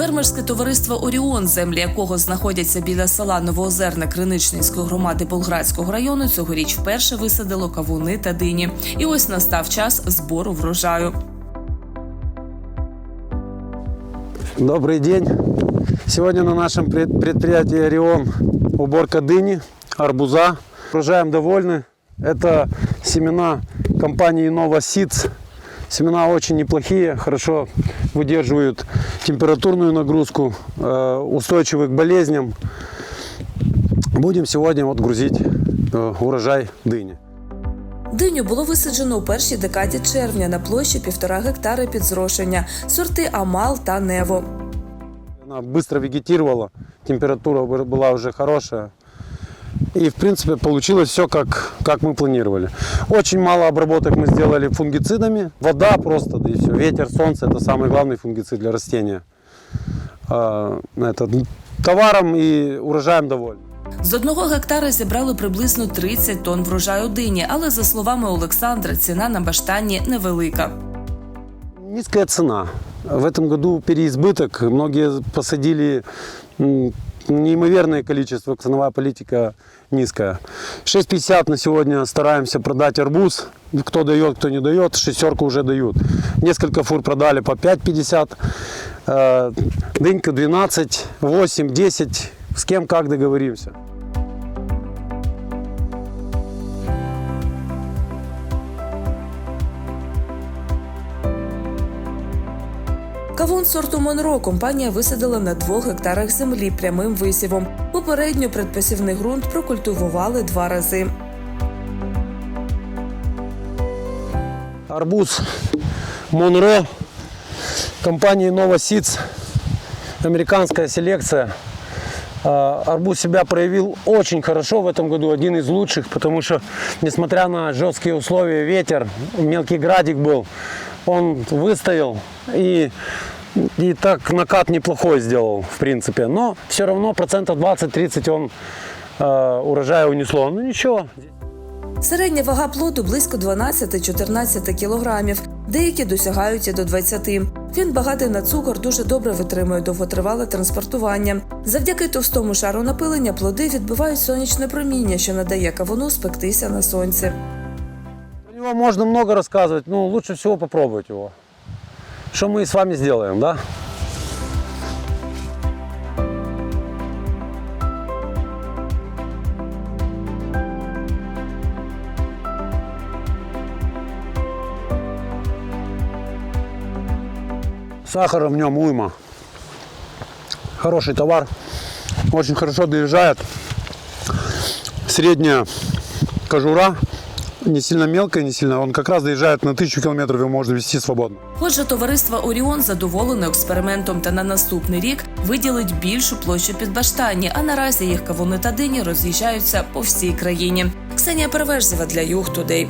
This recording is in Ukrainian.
Фермерське товариство Оріон, землі якого знаходяться біля села Новоозерне Криничницької громади Болградського району, цьогоріч вперше висадило кавуни та дині. І ось настав час збору врожаю. Добрый день. Сегодня на нашем пред- предприятии «Орион» уборка дыни, арбуза. Урожаем довольны. Это семена компании «Нова Seeds». Семена очень неплохие, хорошо выдерживают температурную нагрузку, э, устойчивы к болезням. Будем сегодня вот грузить э, урожай дыни. Диню було висаджено у першій декаді червня на площі півтора гектари під зрошення, сорти Амал та Нево. Она быстро вегетировала, температура бы- была уже хорошая. И, в принципе, получилось все, как, как мы планировали. Очень мало обработок мы сделали фунгицидами. Вода просто, да и все. Ветер, солнце – это самый главный фунгицид для растения. А, это, товаром и урожаем довольны. З одного гектара зібрали приблизно 30 тонн врожаю дині, але за словами Олександра, ціна на баштані невелика. Низкая цена. В этом году переизбыток. Многие посадили м, неимоверное количество. Ценовая политика низкая. 6,50 на сегодня стараемся продать арбуз. Кто дает, кто не дает. Шестерку уже дают. Несколько фур продали по 5,50. Э, Дынька 12, 8, 10. С кем как договоримся. Кавун сорту Монро компанія висадила на двох гектарах землі прямим висівом. Попередньо предпосівний ґрунт прокультивували два рази. Арбуз Монро компании Nova Seeds. Американская селекция. А, Арбуз себя проявил очень хорошо в этом году, один из лучших, потому что, несмотря на жесткие условия, ветер, мелкий градик был, он выстоял и, и так накат неплохой сделал, в принципе. Но все равно процентов 20-30 он э, урожая унесло. Ну ничего, Середня вага плоду близько 12-14 кілограмів. Деякі досягають і до 20. Він багатий на цукор, дуже добре витримує довготривале транспортування. Завдяки товстому шару напилення плоди відбивають сонячне проміння, що надає кавуну спектися на сонці. Про него можно много рассказывать, но лучше всего попробовать его. Что мы с вами сделаем, да? Сахара в нем уйма. Хороший товар. Очень хорошо доезжает. Средняя кожура. Не сильно мелкая, не сильно. Он как раз доезжает на тысячу кілометрів, його можна вести свободно. Отже, товариство Оріон задоволено експериментом та на наступний рік виділить більшу площу під баштані, а наразі їх кавуни та дині роз'їжджаються по всій країні. Ксенія Перевежзєва для Юг Тудей.